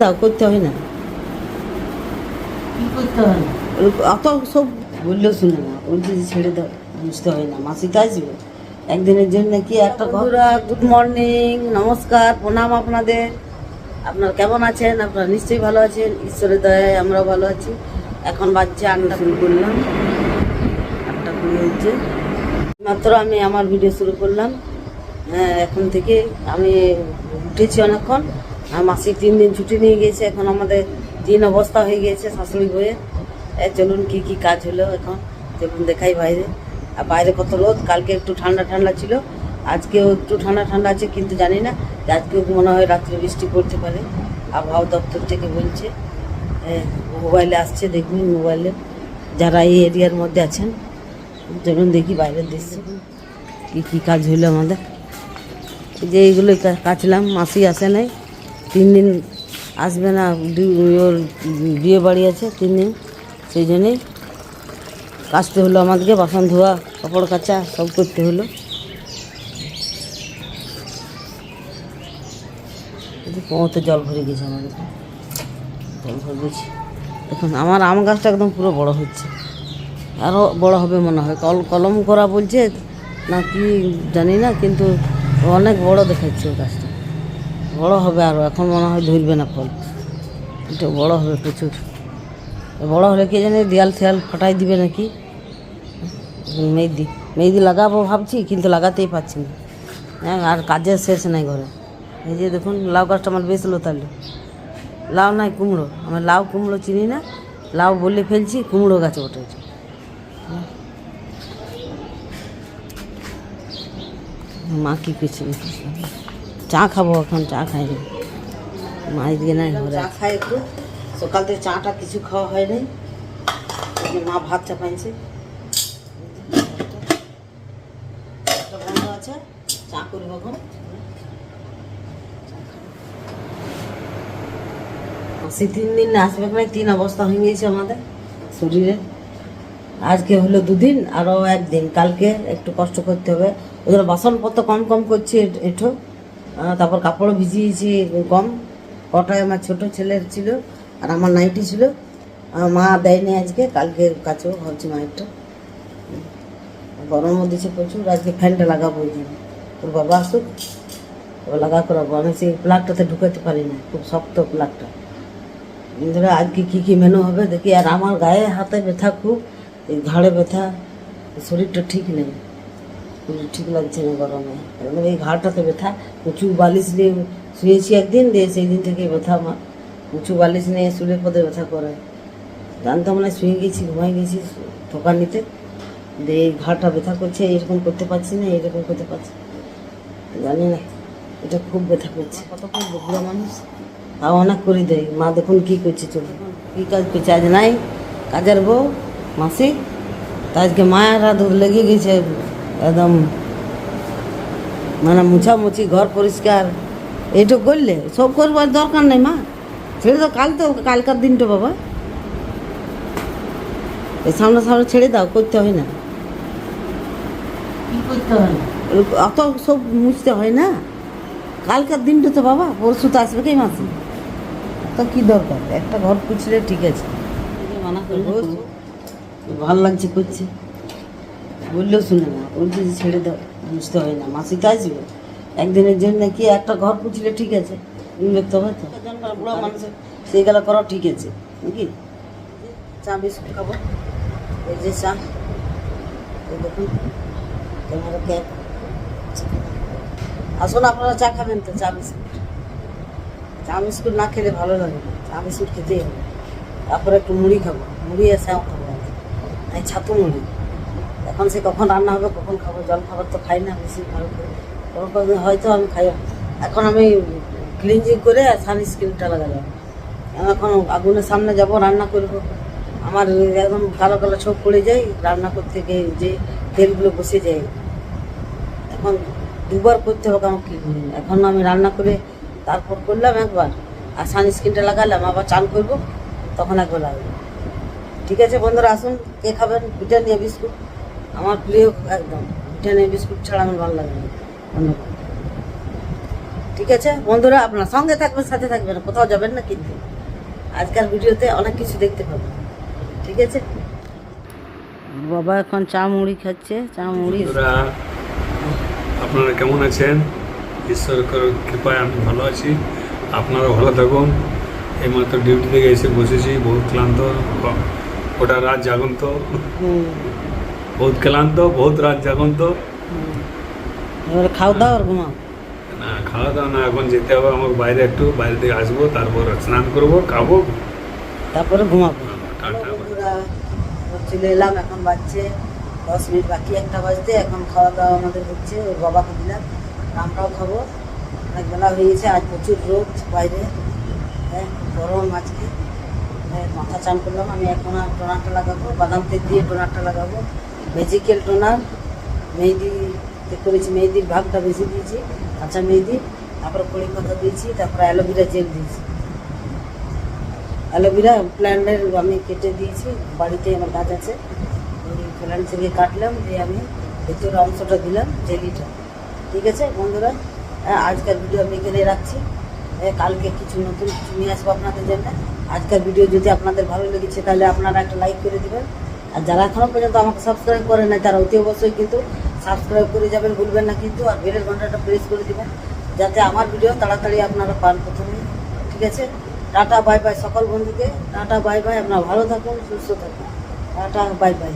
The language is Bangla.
দাও করতে হয় না। কি করতে হয় না অত সব বললেও শুনে না। বলছে যে ছেড়ে দাও বুঝতে হয় না। মাসিটা আসবে। একদিনের জন্য কি একটা বন্ধুরা গুড মর্নিং নমস্কার প্রণাম আপনাদের। আপনারা কেমন আছেন? আপনারা নিশ্চয়ই ভালো আছেন। ঈশ্বরের দয়ায় আমরাও ভালো আছি। এখন বাচ্চা আটটা শুরু করলাম। আটটা কুড়ি হচ্ছে। মাত্র আমি আমার ভিডিও শুরু করলাম। হ্যাঁ এখন থেকে আমি উঠেছি অনেকক্ষণ। আর মাসি তিন দিন ছুটি নিয়ে গিয়েছে, এখন আমাদের তিন অবস্থা হয়ে গিয়েছে শাশুড়ি বইয়ে এ চলুন কি কি কাজ হলো এখন দেখুন দেখাই বাইরে। আর বাইরে কত রোদ, কালকে একটু ঠান্ডা ঠান্ডা ছিল, আজকেও একটু ঠান্ডা ঠান্ডা আছে, কিন্তু জানি না, যে আজকেও মনে হয় রাত্রে বৃষ্টি পড়তে পারে। আবহাওয়া দপ্তর থেকে বলছে মোবাইলে আসছে, দেখুন মোবাইলে যারা এই এরিয়ার মধ্যে আছেন, চলুন দেখি বাইরের দৃশ্য। কি কি কাজ হইল আমাদের। যে এইগুলো কাচলাম মাসি আসে নাই। তিন দিন আসবে না ওর বিয়ে বাড়ি আছে তিন দিন, সেই জন্যেই কাচতে হলো আমাদেরকে, বাসন ধোয়া, কাপড় কাচা, সব করতে হলো। এই জল ভরে গেছে আমাদের। জল ভরে গেছে। দেখুন, আমার আম গাছটা একদম পুরো বড় হচ্ছে। আরও বড় হবে মনে হয়। কল, কলম করা বলছে, না কি জানি না, কিন্তু অনেক বড় দেখাচ্ছে গাছটা। বড় হবে আরও এখন মনে হয় ধরবে না ফল। এটা বড় হবে প্রচুর। বড় হলে কে জানে দেয়াল ফেয়াল ফাটাই দিবে নাকি? মেহেদি। মেহেদি লাগাবো ভাবছি, কিন্তু লাগাতেই পারছি না। হ্যাঁ আর কাজের শেষ নাই ঘরে। এই যে দেখুন, লাউ গাছটা আমার বেশ লোতালো। লাউ নাই, কুমড়ো। আমার লাউ, কুমড়ো চিনি না। লাউ বলে ফেলছি, কুমড়ো গাছে ওঠে মা কি করছে? চা খাব এখন চা খাই নি মা এদিকে নাই চা খাই একটু। সকাল থেকে চাটা কিছু খাওয়া হয়নি। মা ভাত চাপাইছে আছে চা করব এখন। মাসি তিন দিন আসবে না তিন অবস্থা হয়ে গিয়েছে আমাদের শরীরে। আজকে হলো দুদিন আরও একদিন। কালকে একটু কষ্ট করতে হবে। ওদের বাসনপত্র কম কম করছি এঠো। তারপর কাপড় ভিজিয়েছি কম কটায় আমার ছোট ছেলের ছিল আর আমার নাইটি ছিল। মা দেয়নি আজকে কালকে কাছেও ভাবছি মায়েরটা। গরমও দিচ্ছে প্রচুর, আজকে ফ্যানটা লাগাবো ওই জন্য। তোর বাবা আসুক, এবার লাগা করাবো। আমি সেই প্লাগটাতে ঢুকাতে পারি না, খুব শক্ত প্লাগটা ধরে আজকে কী কী মেনু হবে দেখি। আর আমার গায়ে হাতে ব্যথা খুব, এই ঘাড়ে ব্যথা, শরীরটা ঠিক নেই। ঠিক লাগছে না গরমে। এবং এই ঘাড়টাতে ব্যথা উঁচু বালিশ নিয়ে শুয়েছি একদিন দিয়ে সেই দিন থেকে ব্যথা আমার। উঁচু বালিশ নিয়ে শুলে পদে ব্যথা করে। জানতাম না শুয়ে গেছি ঘুমাই গেছি নিতে। দিয়ে এই ঘাড়টা ব্যথা করছে এরকম করতে পারছি না এরকম করতে পারছি জানি না এটা খুব ব্যথা করছে। কতক্ষণ বুড়ো মানুষ? তাও অনেক করে দেয়। মা দেখুন কী করছে চলুন। কী কাজ করছে? আজ নাই। কাজের বউ মাসি। তা আজকে মায়ের হাত লেগে গেছে। একদম মানে মুছামুছি ঘর পরিষ্কার এইটুকু করলে সব করবার দরকার নেই মা। ছেড়ে দাও কাল তো কালকার দিনটা বাবা। এই সামনে সামনে ছেড়ে দাও করতে হয় না। অত সব মুছতে হয় না। কালকার দিনটা তো বাবা পরশু তো আসবে কে মাসে? তো কি দরকার? একটা ঘর পুছলে ঠিক আছে। মানা করব ভালো লাগছে করছে। বললেও শুনে না। বলছে যে ছেড়ে দাও বুঝতে হয় না। মাসি তো আসবে একদিনের জন্য কি একটা ঘর পুছলে ঠিক আছে? বিরক্ত হবে তো। বুড়ো মানুষের সেই গেলা করা ঠিক আছে। নাকি? চা বিস্কুট খাব। এই যে চা। এই দেখুন তোমার ক্যাব আসুন আপনারা চা খাবেন তো চা বিস্কুট। চা বিস্কুট না খেলে ভালো লাগে না। চা বিস্কুট খেতেই হবে। তারপরে একটু মুড়ি খাব। মুড়ি আর শ্যাও খাব। এই ছাতু মুড়ি। এখন সে কখন রান্না হবে, কখন খাব, জল খাবার তো খাই না বেশি ভালো করে। কোনো হয়তো আমি খাই এখন আমি ক্লিনজিং করে সানস্ক্রিনটা লাগালাম। এখন আগুনের সামনে যাব, রান্না করব। আমার একদম কালো কালো ছোপ পড়ে যায়, রান্না করতে গিয়ে যে তেলগুলো বসে যায়। এখন দুবার করতে হবে আমাকে কি এখন আমি রান্না করে তারপর করলাম একবার। আর সানস্ক্রিনটা লাগালাম, আবার চান করব, তখন একবার লাগবে ঠিক আছে বন্ধুরা, আসুন, কে খাবেন? পিঠা নিয়ে, বিস্কুট। আমার প্রিয় একদম। ব্রিটানিয়া বিস্কুট ছাড়া আমার ভালো লাগে না। অন্য ঠিক আছে? বন্ধুরা আপনার সঙ্গে থাকবেন সাথে থাকবেন কোথাও যাবেন না কিন্তু। আজকাল ভিডিওতে অনেক কিছু দেখতে পাবেন ঠিক আছে? বাবা এখন চা মুড়ি খাচ্ছে। চা মুড়ি আপনারা কেমন আছেন? ঈশ্বর কৃপায় আমি ভালো আছি। আপনারা ভালো থাকুন। এইমাত্র ডিউটি থেকে এসে বসেছি বহুত ক্লান্ত। ওটা রাত জাগন্ত। বহুত ক্লান্ত বহুত রাত জাগন্ত। এবারে খাওয়া দাওয়া আর ঘুমাও? না খাওয়া দাওয়া না এখন যেতে হবে আমাকে বাইরে একটু বাইরে থেকে আসব তারপর স্নান করব খাব। তারপরে ঘুমাবো। টাটা চলে এলাম এখন বাজছে দশ মিনিট বাকি একটা বাজতে এখন খাওয়া দাওয়া আমাদের হচ্ছে ওর বাবাকে দিলাম আমরাও খাব। অনেক বেলা হয়ে গেছে আজ প্রচুর রোদ বাইরে হ্যাঁ গরম আজকে। হ্যাঁ, মাথা চান করলাম আমি এখন আর টোনারটা লাগাবো বাদাম তেল দিয়ে টোনারটা লাগাবো। ভেজিক্যাল টোনার মেহেদিতে করেছি মেহেদির ভাগটা বেশি দিয়েছি কাঁচা মেহেদি তারপরে কড়ি পাতা দিয়েছি তারপরে অ্যালোভেরা জেল দিয়েছি। অ্যালোভেরা প্ল্যান্টের আমি কেটে দিয়েছি বাড়িতে আমার গাছ আছে। ওই প্ল্যান্ট থেকে কাটলাম দিয়ে আমি ভেতরের অংশটা দিলাম জেলিটা। ঠিক আছে বন্ধুরা? হ্যাঁ, আজকের ভিডিও আমি এখানে রাখছি। হ্যাঁ, কালকে কিছু নতুন কিছু নিয়ে আসব আপনাদের জন্য। আজকের ভিডিও যদি আপনাদের ভালো লেগেছে তাহলে আপনারা একটা লাইক করে দেবেন। আর যারা এখনও পর্যন্ত আমাকে সাবস্ক্রাইব করে নাই, তারা অতি অবশ্যই কিন্তু সাবস্ক্রাইব করে যাবেন, ভুলবেন না কিন্তু, আর বেলের ঘন্টাটা প্রেস করে দেবেন, যাতে আমার ভিডিও তাড়াতাড়ি আপনারা পান প্রথমে ঠিক আছে? টাটা বাই বাই সকল বন্ধুকে, টাটা বাই বাই আপনারা ভালো থাকুন, সুস্থ থাকুন। Tata bye bye